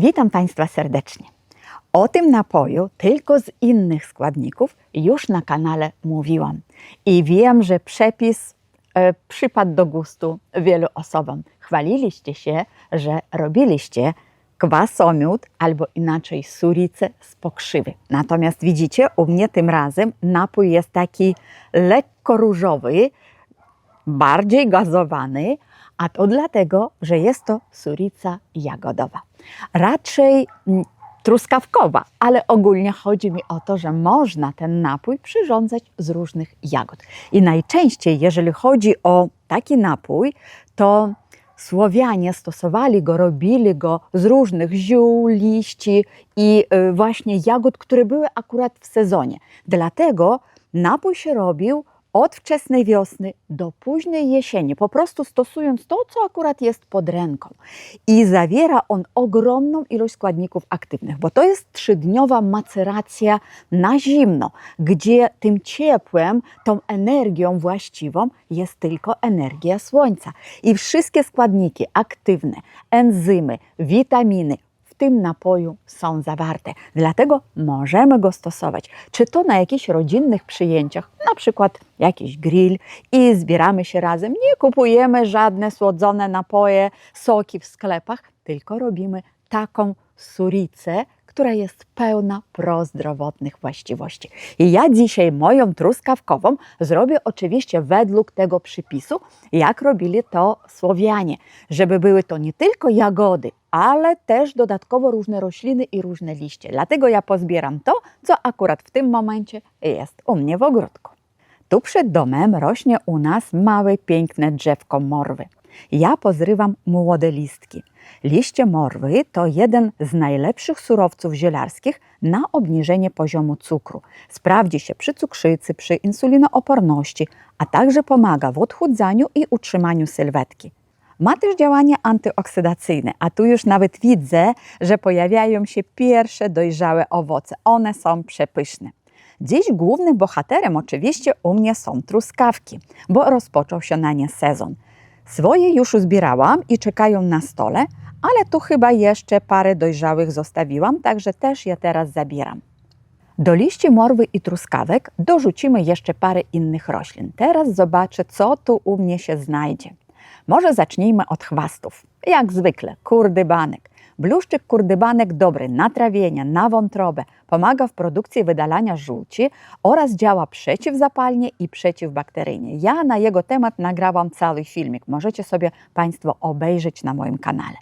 Witam Państwa serdecznie. O tym napoju tylko z innych składników już na kanale mówiłam. I wiem, że przepis e, przypadł do gustu wielu osobom. Chwaliliście się, że robiliście kwasomiód albo inaczej suricę z pokrzywy. Natomiast widzicie, u mnie tym razem napój jest taki lekko różowy, bardziej gazowany, a to dlatego, że jest to surica jagodowa. Raczej mm, truskawkowa, ale ogólnie chodzi mi o to, że można ten napój przyrządzać z różnych jagód. I najczęściej, jeżeli chodzi o taki napój, to Słowianie stosowali go, robili go z różnych ziół, liści i y, właśnie jagód, które były akurat w sezonie. Dlatego napój się robił od wczesnej wiosny do późnej jesieni, po prostu stosując to, co akurat jest pod ręką. I zawiera on ogromną ilość składników aktywnych, bo to jest trzydniowa maceracja na zimno, gdzie tym ciepłem, tą energią właściwą jest tylko energia słońca. I wszystkie składniki aktywne, enzymy, witaminy, tym napoju są zawarte. Dlatego możemy go stosować, czy to na jakichś rodzinnych przyjęciach, na przykład jakiś grill i zbieramy się razem. Nie kupujemy żadne słodzone napoje, soki w sklepach, tylko robimy taką suricę, która jest pełna prozdrowotnych właściwości. I ja dzisiaj moją truskawkową zrobię oczywiście według tego przypisu, jak robili to Słowianie, żeby były to nie tylko jagody, ale też dodatkowo różne rośliny i różne liście. Dlatego ja pozbieram to, co akurat w tym momencie jest u mnie w ogródku. Tu przed domem rośnie u nas małe, piękne drzewko morwy. Ja pozrywam młode listki. Liście morwy to jeden z najlepszych surowców zielarskich na obniżenie poziomu cukru. Sprawdzi się przy cukrzycy, przy insulinooporności, a także pomaga w odchudzaniu i utrzymaniu sylwetki. Ma też działanie antyoksydacyjne, a tu już nawet widzę, że pojawiają się pierwsze dojrzałe owoce. One są przepyszne. Dziś głównym bohaterem oczywiście u mnie są truskawki, bo rozpoczął się na nie sezon. Swoje już uzbierałam i czekają na stole, ale tu chyba jeszcze parę dojrzałych zostawiłam, także też je teraz zabieram. Do liści morwy i truskawek dorzucimy jeszcze parę innych roślin. Teraz zobaczę, co tu u mnie się znajdzie. Może zacznijmy od chwastów. Jak zwykle, kurdybanek. Bluszczyk kurdybanek dobry na trawienie, na wątrobę, pomaga w produkcji wydalania żółci oraz działa przeciwzapalnie i przeciwbakteryjnie. Ja na jego temat nagrałam cały filmik. Możecie sobie Państwo obejrzeć na moim kanale.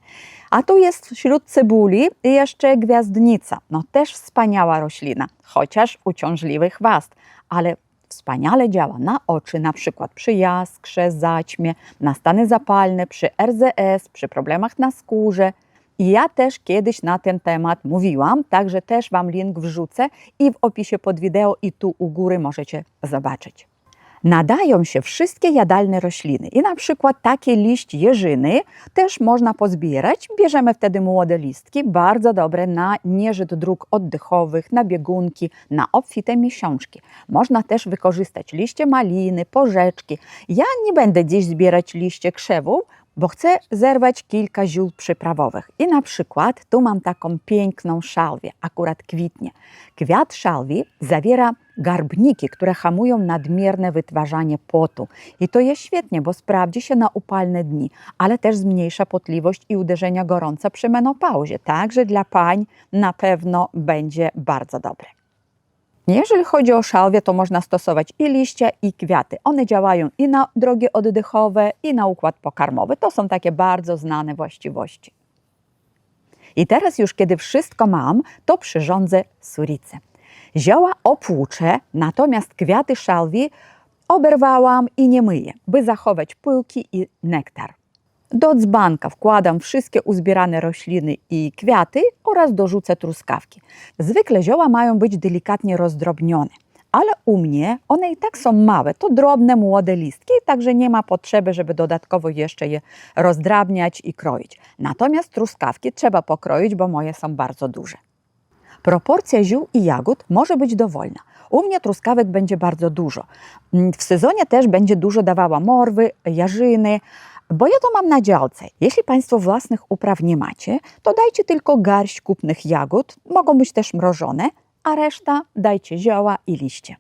A tu jest wśród cebuli jeszcze gwiazdnica. No też wspaniała roślina, chociaż uciążliwy chwast, ale wspaniale działa na oczy, na przykład przy jaskrze, zaćmie, na stany zapalne, przy RZS, przy problemach na skórze. I ja też kiedyś na ten temat mówiłam, także też Wam link wrzucę i w opisie pod wideo i tu u góry możecie zobaczyć. Nadają się wszystkie jadalne rośliny i na przykład taki liść jeżyny też można pozbierać. Bierzemy wtedy młode listki, bardzo dobre na nieżyt dróg oddechowych, na biegunki, na obfite miesiączki. Można też wykorzystać liście maliny, porzeczki. Ja nie będę dziś zbierać liście krzewów, bo chcę zerwać kilka ziół przyprawowych. I na przykład tu mam taką piękną szalwię, akurat kwitnie. Kwiat szalwi zawiera garbniki, które hamują nadmierne wytwarzanie potu. I to jest świetnie, bo sprawdzi się na upalne dni, ale też zmniejsza potliwość i uderzenia gorąca przy menopauzie. Także dla pań na pewno będzie bardzo dobre. Jeżeli chodzi o szalwię, to można stosować i liście, i kwiaty. One działają i na drogi oddechowe, i na układ pokarmowy. To są takie bardzo znane właściwości. I teraz już, kiedy wszystko mam, to przyrządzę suricę. Zioła opłuczę, natomiast kwiaty szalwi oberwałam i nie myję, by zachować pyłki i nektar. Do dzbanka wkładam wszystkie uzbierane rośliny i kwiaty oraz dorzucę truskawki. Zwykle zioła mają być delikatnie rozdrobnione, ale u mnie one i tak są małe, to drobne, młode listki, także nie ma potrzeby, żeby dodatkowo jeszcze je rozdrabniać i kroić. Natomiast truskawki trzeba pokroić, bo moje są bardzo duże. Proporcja ziół i jagód może być dowolna. U mnie truskawek będzie bardzo dużo. W sezonie też będzie dużo dawała morwy, jarzyny, Bo ja to mam na działce. Jeśli Państwo własnych upraw nie macie, to dajcie tylko garść kupnych jagód, mogą być też mrożone, a reszta dajcie zioła i liście.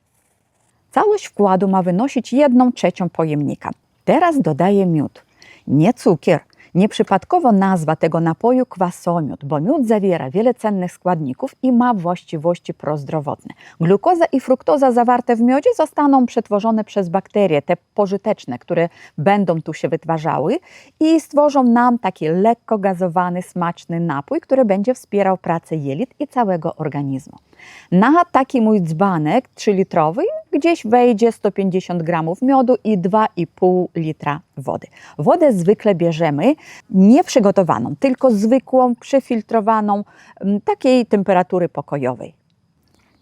Całość wkładu ma wynosić 1 trzecią pojemnika. Teraz dodaję miód. Nie cukier. Nieprzypadkowo nazwa tego napoju kwasomiód, bo miód zawiera wiele cennych składników i ma właściwości prozdrowotne. Glukoza i fruktoza zawarte w miodzie zostaną przetworzone przez bakterie, te pożyteczne, które będą tu się wytwarzały i stworzą nam taki lekko gazowany, smaczny napój, który będzie wspierał pracę jelit i całego organizmu. Na taki mój dzbanek 3-litrowy gdzieś wejdzie 150 gramów miodu i 2,5 litra wody. Wodę zwykle bierzemy nie przygotowaną, tylko zwykłą, przefiltrowaną, m, takiej temperatury pokojowej.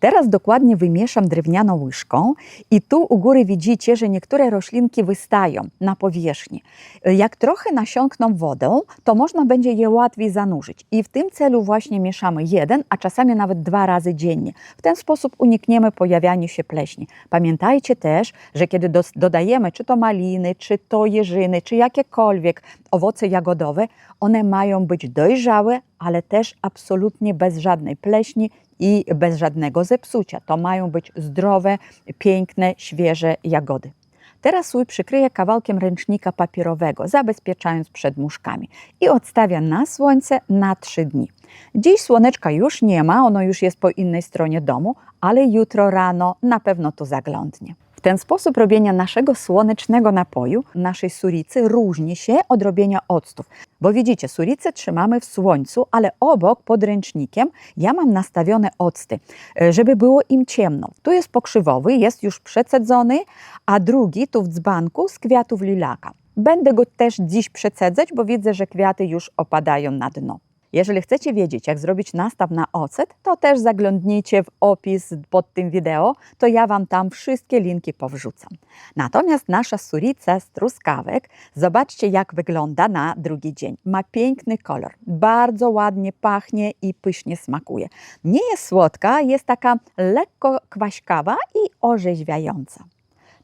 Teraz dokładnie wymieszam drewnianą łyżką i tu u góry widzicie, że niektóre roślinki wystają na powierzchni. Jak trochę nasiąkną wodą, to można będzie je łatwiej zanurzyć i w tym celu właśnie mieszamy jeden, a czasami nawet dwa razy dziennie. W ten sposób unikniemy pojawiania się pleśni. Pamiętajcie też, że kiedy dos- dodajemy czy to maliny, czy to jeżyny, czy jakiekolwiek owoce jagodowe, one mają być dojrzałe, ale też absolutnie bez żadnej pleśni i bez żadnego zepsucia. To mają być zdrowe, piękne, świeże jagody. Teraz słój przykryję kawałkiem ręcznika papierowego, zabezpieczając przed muszkami i odstawiam na słońce na 3 dni. Dziś słoneczka już nie ma, ono już jest po innej stronie domu, ale jutro rano na pewno tu zaglądnie. W ten sposób robienia naszego słonecznego napoju, naszej suricy, różni się od robienia octów. Bo widzicie, suricę trzymamy w słońcu, ale obok pod ręcznikiem ja mam nastawione octy, e, żeby było im ciemno. Tu jest pokrzywowy, jest już przecedzony, a drugi tu w dzbanku z kwiatów lilaka. Będę go też dziś przecedzać, bo widzę, że kwiaty już opadają na dno. Jeżeli chcecie wiedzieć, jak zrobić nastaw na ocet, to też zaglądnijcie w opis pod tym wideo, to ja Wam tam wszystkie linki powrzucam. Natomiast nasza surica z truskawek, zobaczcie jak wygląda na drugi dzień. Ma piękny kolor, bardzo ładnie pachnie i pysznie smakuje. Nie jest słodka, jest taka lekko kwaśkawa i orzeźwiająca.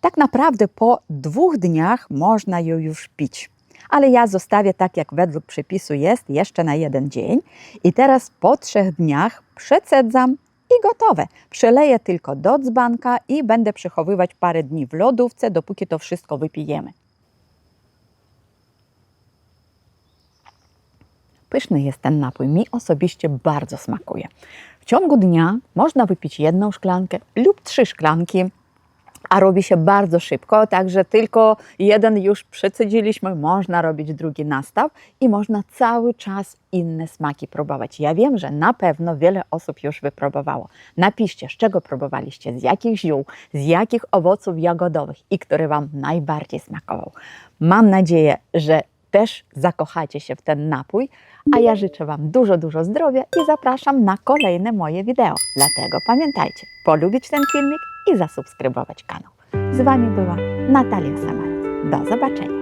Tak naprawdę po dwóch dniach można ją już pić. Ale ja zostawię tak, jak według przepisu jest, jeszcze na jeden dzień. I teraz po trzech dniach przecedzam i gotowe. Przeleję tylko do dzbanka i będę przechowywać parę dni w lodówce, dopóki to wszystko wypijemy. Pyszny jest ten napój, mi osobiście bardzo smakuje. W ciągu dnia można wypić jedną szklankę lub trzy szklanki, a robi się bardzo szybko, także tylko jeden już przecedziliśmy, można robić drugi nastaw i można cały czas inne smaki próbować. Ja wiem, że na pewno wiele osób już wypróbowało. Napiszcie, z czego próbowaliście, z jakich ziół, z jakich owoców jagodowych i który Wam najbardziej smakował. Mam nadzieję, że też zakochacie się w ten napój, a ja życzę Wam dużo, dużo zdrowia i zapraszam na kolejne moje wideo. Dlatego pamiętajcie, polubić ten filmik i zasubskrybować kanał. Z Wami była Natalia Samaras. Do zobaczenia.